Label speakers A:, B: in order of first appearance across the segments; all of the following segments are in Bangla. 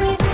A: with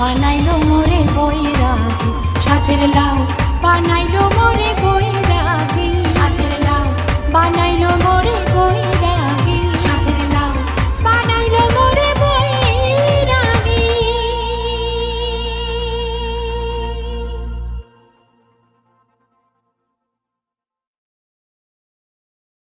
A: বানাইলো মোরে বই রাগে সাথের লাউ বানাইলো মোরে বই